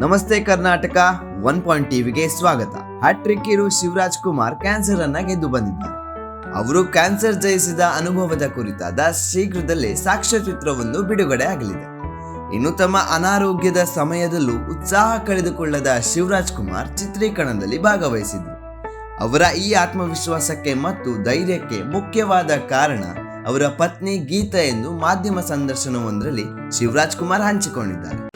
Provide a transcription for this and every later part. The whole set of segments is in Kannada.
ನಮಸ್ತೆ ಕರ್ನಾಟಕ ಒನ್ ಪಾಯಿಂಟ್ ಟಿವಿಗೆ ಸ್ವಾಗತ. ಹ್ಯಾಟ್ರಿಕ್ ಇರು ಶಿವರಾಜ್ ಕುಮಾರ್ ಕ್ಯಾನ್ಸರ್ ಅನ್ನ ಗೆದ್ದು ಬಂದಿದ್ದಾರೆ. ಅವರು ಕ್ಯಾನ್ಸರ್ ಜಯಿಸಿದ ಅನುಭವದ ಕುರಿತಾದ ಶೀಘ್ರದಲ್ಲೇ ಸಾಕ್ಷ್ಯಚಿತ್ರವನ್ನು ಬಿಡುಗಡೆ ಆಗಲಿದೆ. ಇನ್ನು ತಮ್ಮ ಅನಾರೋಗ್ಯದ ಸಮಯದಲ್ಲೂ ಉತ್ಸಾಹ ಕಳೆದುಕೊಳ್ಳದ ಶಿವರಾಜ್ ಕುಮಾರ್ ಚಿತ್ರೀಕರಣದಲ್ಲಿ ಭಾಗವಹಿಸಿದ್ರು. ಅವರ ಈ ಆತ್ಮವಿಶ್ವಾಸಕ್ಕೆ ಮತ್ತು ಧೈರ್ಯಕ್ಕೆ ಮುಖ್ಯವಾದ ಕಾರಣ ಅವರ ಪತ್ನಿ ಗೀತಾ ಎಂದು ಮಾಧ್ಯಮ ಸಂದರ್ಶನವೊಂದರಲ್ಲಿ ಶಿವರಾಜ್ ಕುಮಾರ್ ಹಂಚಿಕೊಂಡಿದ್ದಾರೆ.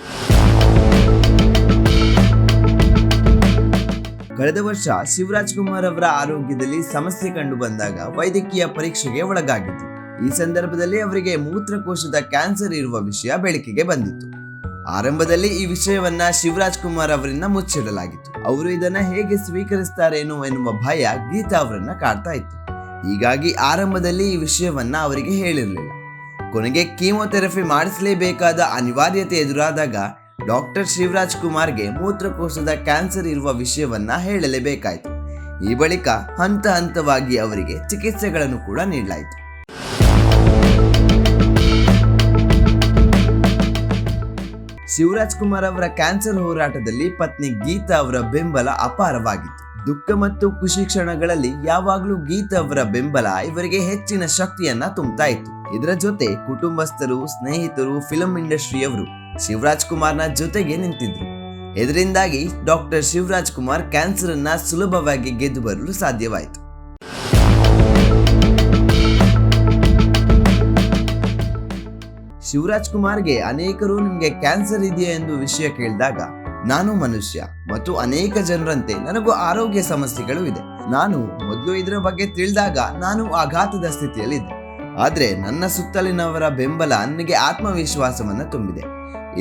ಕಳೆದ ವರ್ಷ ಶಿವರಾಜ್ ಕುಮಾರ್ ಅವರ ಆರೋಗ್ಯದಲ್ಲಿ ಸಮಸ್ಯೆ ಕಂಡು ಬಂದಾಗ ವೈದ್ಯಕೀಯ ಪರೀಕ್ಷೆಗೆ ಒಳಗಾಗಿತ್ತು ಈ ಸಂದರ್ಭದಲ್ಲಿ ಅವರಿಗೆ ಮೂತ್ರಕೋಶದ ಕ್ಯಾನ್ಸರ್ ಇರುವ ವಿಷಯ ಬೆಳಕಿಗೆ ಬಂದಿತ್ತು. ಆರಂಭದಲ್ಲಿ ಈ ವಿಷಯವನ್ನ ಶಿವರಾಜ್ ಕುಮಾರ್ ಅವರಿಂದ ಮುಚ್ಚಿಡಲಾಗಿತ್ತು. ಅವರು ಇದನ್ನ ಹೇಗೆ ಸ್ವೀಕರಿಸ್ತಾರೇನೋ ಎನ್ನುವ ಭಯ ಗೀತಾ ಅವರನ್ನ ಕಾಡ್ತಾ ಇತ್ತು. ಹೀಗಾಗಿ ಆರಂಭದಲ್ಲಿ ಈ ವಿಷಯವನ್ನ ಅವರಿಗೆ ಹೇಳಿರಲಿಲ್ಲ. ಕೊನೆಗೆ ಕೀಮೋಥೆರಪಿ ಮಾಡಿಸಲೇಬೇಕಾದ ಅನಿವಾರ್ಯತೆ ಎದುರಾದಾಗ ಡಾಕ್ಟರ್ ಶಿವರಾಜ್ ಕುಮಾರ್ಗೆ ಮೂತ್ರಕೋಶದ ಕ್ಯಾನ್ಸರ್ ಇರುವ ವಿಷಯವನ್ನ ಹೇಳಲೇಬೇಕಾಯಿತು. ಈ ಬಳಿಕ ಹಂತ ಹಂತವಾಗಿ ಅವರಿಗೆ ಚಿಕಿತ್ಸೆಗಳನ್ನು ಕೂಡ ನೀಡಲಾಯಿತು. ಶಿವರಾಜ್ ಕುಮಾರ್ ಅವರ ಕ್ಯಾನ್ಸರ್ ಹೋರಾಟದಲ್ಲಿ ಪತ್ನಿ ಗೀತಾ ಅವರ ಬೆಂಬಲ ಅಪಾರವಾಗಿತ್ತು. ದುಃಖ ಮತ್ತು ಖುಷಿ ಕ್ಷಣಗಳಲ್ಲಿ ಯಾವಾಗಲೂ ಗೀತಾ ಅವರ ಬೆಂಬಲ ಇವರಿಗೆ ಹೆಚ್ಚಿನ ಶಕ್ತಿಯನ್ನ ತುಂಬುತ್ತಾ ಇತ್ತು. ಇದರ ಜೊತೆ ಕುಟುಂಬಸ್ಥರು, ಸ್ನೇಹಿತರು ಫಿಲಂ ಇಂಡಸ್ಟ್ರಿಯವರು ಶಿವರಾಜ್ ಕುಮಾರ್ನ ಜೊತೆಗೆ ನಿಂತಿದ್ರು. ಇದರಿಂದಾಗಿ ಡಾಕ್ಟರ್ ಶಿವರಾಜ್ ಕುಮಾರ್ ಕ್ಯಾನ್ಸರ್ ಅನ್ನ ಸುಲಭವಾಗಿ ಗೆದ್ದು ಬರಲು ಸಾಧ್ಯವಾಯಿತು. ಶಿವರಾಜ್ ಕುಮಾರ್ಗೆ ಅನೇಕರು ನಿಮಗೆ ಕ್ಯಾನ್ಸರ್ ಇದೆಯಾ ಎಂದು ವಿಷಯ ಕೇಳಿದಾಗ, ನಾನು ಮನುಷ್ಯ ಮತ್ತು ಅನೇಕ ಜನರಂತೆ ನನಗೂ ಆರೋಗ್ಯ ಸಮಸ್ಯೆಗಳು ಇದೆ. ನಾನು ಮೊದಲು ಇದರ ಬಗ್ಗೆ ತಿಳಿದಾಗ ನಾನು ಆಘಾತದ ಸ್ಥಿತಿಯಲ್ಲಿದ್ದೆ. ಆದ್ರೆ ನನ್ನ ಸುತ್ತಲಿನವರ ಬೆಂಬಲ ನನಗೆ ಆತ್ಮವಿಶ್ವಾಸವನ್ನು ತುಂಬಿದೆ.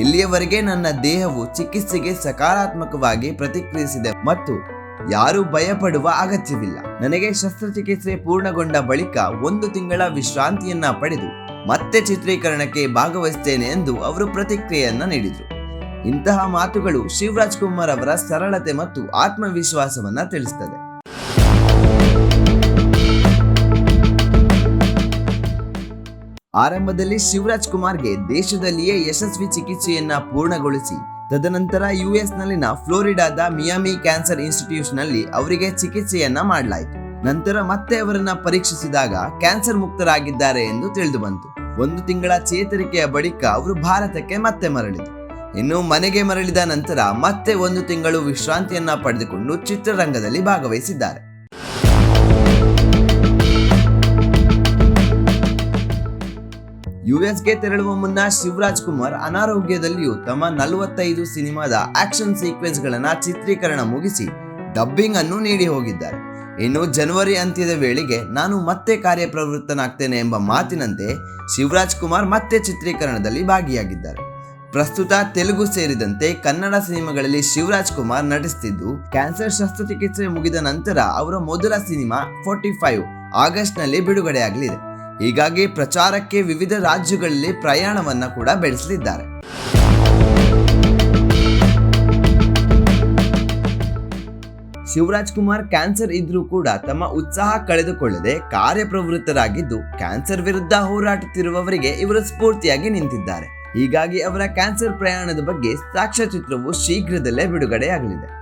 ಇಲ್ಲಿಯವರೆಗೆ ನನ್ನ ದೇಹವು ಚಿಕಿತ್ಸೆಗೆ ಸಕಾರಾತ್ಮಕವಾಗಿ ಪ್ರತಿಕ್ರಿಯಿಸಿದೆ ಮತ್ತು ಯಾರು ಭಯಪಡುವ ಅಗತ್ಯವಿಲ್ಲ. ನನಗೆ ಶಸ್ತ್ರಚಿಕಿತ್ಸೆ ಪೂರ್ಣಗೊಂಡ ಬಳಿಕ ಒಂದು ತಿಂಗಳ ವಿಶ್ರಾಂತಿಯನ್ನ ಪಡೆದು ಮತ್ತೆ ಚಿತ್ರೀಕರಣಕ್ಕೆ ಭಾಗವಹಿಸುತ್ತೇನೆ ಎಂದು ಅವರು ಪ್ರತಿಕ್ರಿಯೆಯನ್ನ ನೀಡಿದರು. ಇಂತಹ ಮಾತುಗಳು ಶಿವರಾಜ್ ಕುಮಾರ್ ಅವರ ಸರಳತೆ ಮತ್ತು ಆತ್ಮವಿಶ್ವಾಸವನ್ನ ತಿಳಿಸುತ್ತದೆ ಆರಂಭದಲ್ಲಿ ಶಿವರಾಜ್ ಕುಮಾರ್ಗೆ ದೇಶದಲ್ಲಿಯೇ ಯಶಸ್ವಿ ಚಿಕಿತ್ಸೆಯನ್ನ ಪೂರ್ಣಗೊಳಿಸಿ, ತದನಂತರ ಯುಎಸ್ ನಲ್ಲಿನ ಫ್ಲೋರಿಡಾದ ಮಿಯಾಮಿ ಕ್ಯಾನ್ಸರ್ ಇನ್ಸ್ಟಿಟ್ಯೂಟ್ನಲ್ಲಿ ಅವರಿಗೆ ಚಿಕಿತ್ಸೆಯನ್ನ ಮಾಡಲಾಯಿತು. ನಂತರ ಮತ್ತೆ ಅವರನ್ನ ಪರೀಕ್ಷಿಸಿದಾಗ ಕ್ಯಾನ್ಸರ್ ಮುಕ್ತರಾಗಿದ್ದಾರೆ ಎಂದು ತಿಳಿದು ಬಂತು ಒಂದು ತಿಂಗಳ ಚೇತರಿಕೆಯ ಬಳಿಕ ಅವರು ಭಾರತಕ್ಕೆ ಮತ್ತೆ ಮರಳಿದರು. ಇನ್ನು ಮನೆಗೆ ಮರಳಿದ ನಂತರ ಮತ್ತೆ ಒಂದು ತಿಂಗಳು ವಿಶ್ರಾಂತಿಯನ್ನ ಪಡೆದುಕೊಂಡು ಚಿತ್ರರಂಗದಲ್ಲಿ ಭಾಗವಹಿಸಿದ್ದಾರೆ. ಯುಎಸ್ಗೆ ತೆರಳುವ ಮುನ್ನ ಶಿವರಾಜ್ ಕುಮಾರ್ ಅನಾರೋಗ್ಯದಲ್ಲಿಯೂ ತಮ್ಮ ನಲವತ್ತೈದು ಸಿನಿಮಾದ ಆಕ್ಷನ್ ಸೀಕ್ವೆನ್ಸ್ ಗಳನ್ನ ಚಿತ್ರೀಕರಣ ಮುಗಿಸಿ ಡಬ್ಬಿಂಗ್ ಅನ್ನು ನೀಡಿ ಹೋಗಿದ್ದಾರೆ. ಇನ್ನು ಜನವರಿ ಅಂತ್ಯದ ವೇಳೆಗೆ ನಾನು ಮತ್ತೆ ಕಾರ್ಯಪ್ರವೃತ್ತನಾಗ್ತೇನೆ ಎಂಬ ಮಾತಿನಂತೆ ಶಿವರಾಜ್ ಕುಮಾರ್ ಮತ್ತೆ ಚಿತ್ರೀಕರಣದಲ್ಲಿ ಭಾಗಿಯಾಗಿದ್ದಾರೆ. ಪ್ರಸ್ತುತ ತೆಲುಗು ಸೇರಿದಂತೆ ಕನ್ನಡ ಸಿನಿಮಾಗಳಲ್ಲಿ ಶಿವರಾಜ್ ಕುಮಾರ್ ನಟಿಸುತ್ತಿದ್ದು ಕ್ಯಾನ್ಸರ್ ಶಸ್ತ್ರಚಿಕಿತ್ಸೆ ಮುಗಿದ ನಂತರ ಅವರ ಮೊದಲ ಸಿನಿಮಾ ಫೋರ್ಟಿ ಫೈವ್ ಆಗಸ್ಟ್ನಲ್ಲಿ ಬಿಡುಗಡೆಯಾಗಲಿದೆ. ಹೀಗಾಗಿ ಪ್ರಚಾರಕ್ಕೆ ವಿವಿಧ ರಾಜ್ಯಗಳಲ್ಲಿ ಪ್ರಯಾಣವನ್ನ ಕೂಡ ಬೆಳೆಸಲಿದ್ದಾರೆ. ಶಿವರಾಜ್ ಕುಮಾರ್ ಕ್ಯಾನ್ಸರ್ ಇದ್ರೂ ಕೂಡ ತಮ್ಮ ಉತ್ಸಾಹ ಕಳೆದುಕೊಳ್ಳದೆ ಕಾರ್ಯಪ್ರವೃತ್ತರಾಗಿದ್ದು ಕ್ಯಾನ್ಸರ್ ವಿರುದ್ಧ ಹೋರಾಡುತ್ತಿರುವವರಿಗೆ ಇವರು ಸ್ಫೂರ್ತಿಯಾಗಿ ನಿಂತಿದ್ದಾರೆ. ಹೀಗಾಗಿ ಅವರ ಕ್ಯಾನ್ಸರ್ ಪ್ರಯಾಣದ ಬಗ್ಗೆ ಸಾಕ್ಷ್ಯಚಿತ್ರವು ಶೀಘ್ರದಲ್ಲೇ ಬಿಡುಗಡೆಯಾಗಲಿದೆ.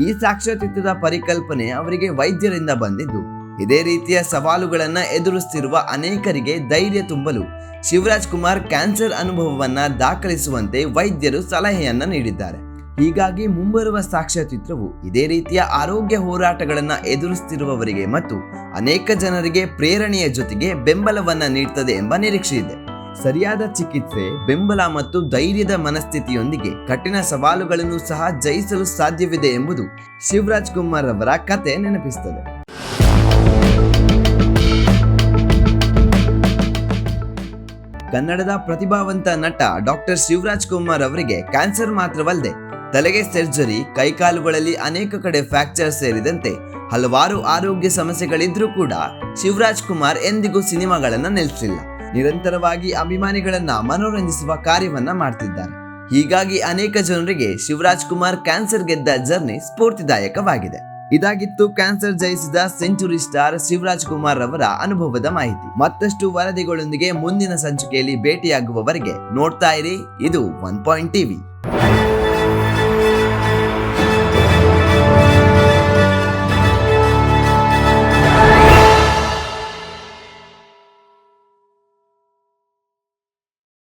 ಈ ಸಾಕ್ಷ್ಯಚಿತ್ರದ ಪರಿಕಲ್ಪನೆ ಅವರಿಗೆ ವೈದ್ಯರಿಂದ ಬಂದಿದ್ದು. ಇದೇ ರೀತಿಯ ಸವಾಲುಗಳನ್ನು ಎದುರಿಸುತ್ತಿರುವ ಅನೇಕರಿಗೆ ಧೈರ್ಯ ತುಂಬಲು ಶಿವರಾಜ್ ಕುಮಾರ್ ಕ್ಯಾನ್ಸರ್ ಅನುಭವವನ್ನ ದಾಖಲಿಸುವಂತೆ ವೈದ್ಯರು ಸಲಹೆಯನ್ನು ನೀಡಿದ್ದಾರೆ. ಹೀಗಾಗಿ ಮುಂಬರುವ ಸಾಕ್ಷ್ಯಚಿತ್ರವು ಇದೇ ರೀತಿಯ ಆರೋಗ್ಯ ಹೋರಾಟಗಳನ್ನು ಎದುರಿಸುತ್ತಿರುವವರಿಗೆ ಮತ್ತು ಅನೇಕ ಜನರಿಗೆ ಪ್ರೇರಣೆಯ ಜೊತೆಗೆ ಬೆಂಬಲವನ್ನ ನೀಡುತ್ತದೆ ಎಂಬ ನಿರೀಕ್ಷೆ ಇದೆ. ಸರಿಯಾದ ಚಿಕಿತ್ಸೆ, ಬೆಂಬಲ ಮತ್ತು ಧೈರ್ಯದ ಮನಸ್ಥಿತಿಯೊಂದಿಗೆ ಕಠಿಣ ಸವಾಲುಗಳನ್ನು ಸಹ ಜಯಿಸಲು ಸಾಧ್ಯವಿದೆ ಎಂಬುದು ಶಿವರಾಜ್ ಕುಮಾರ್ ಅವರ ಕತೆ ನೆನಪಿಸುತ್ತದೆ. ಕನ್ನಡದ ಪ್ರತಿಭಾವಂತ ನಟ ಡಾಕ್ಟರ್ ಶಿವರಾಜ್ ಕುಮಾರ್ ಅವರಿಗೆ ಕ್ಯಾನ್ಸರ್ ಮಾತ್ರವಲ್ಲದೆ ತಲೆಗೆ ಸರ್ಜರಿ, ಕೈಕಾಲುಗಳಲ್ಲಿ ಅನೇಕ ಕಡೆ ಫ್ರಾಕ್ಚರ್ ಸೇರಿದಂತೆ ಹಲವಾರು ಆರೋಗ್ಯ ಸಮಸ್ಯೆಗಳಿದ್ರೂ ಕೂಡ ಶಿವರಾಜ್ ಕುಮಾರ್ ಎಂದಿಗೂ ಸಿನಿಮಾಗಳನ್ನು ನಿಲ್ಲಿಸಿಲ್ಲ ನಿರಂತರವಾಗಿ ಅಭಿಮಾನಿಗಳನ್ನ ಮನೋರಂಜಿಸುವ ಕಾರ್ಯವನ್ನ ಮಾಡ್ತಿದ್ದಾರೆ. ಹೀಗಾಗಿ ಅನೇಕ ಜನರಿಗೆ ಶಿವರಾಜ್ ಕುಮಾರ್ ಕ್ಯಾನ್ಸರ್ ಗೆದ್ದ ಜರ್ನಿ ಸ್ಫೂರ್ತಿದಾಯಕವಾಗಿದೆ. ಇದಾಗಿತ್ತು ಕ್ಯಾನ್ಸರ್ ಜಯಿಸಿದ ಸೆಂಚುರಿ ಸ್ಟಾರ್ ಶಿವರಾಜ್ ಕುಮಾರ್ ಅವರ ಅನುಭವದ ಮಾಹಿತಿ. ಮತ್ತಷ್ಟು ವರದಿಗಳೊಂದಿಗೆ ಮುಂದಿನ ಸಂಚಿಕೆಯಲ್ಲಿ ಭೇಟಿಯಾಗುವವರೆಗೆ ನೋಡ್ತಾ ಇರಿ, ಇದು ಒನ್ ಪಾಯಿಂಟ್ ಟಿವಿ.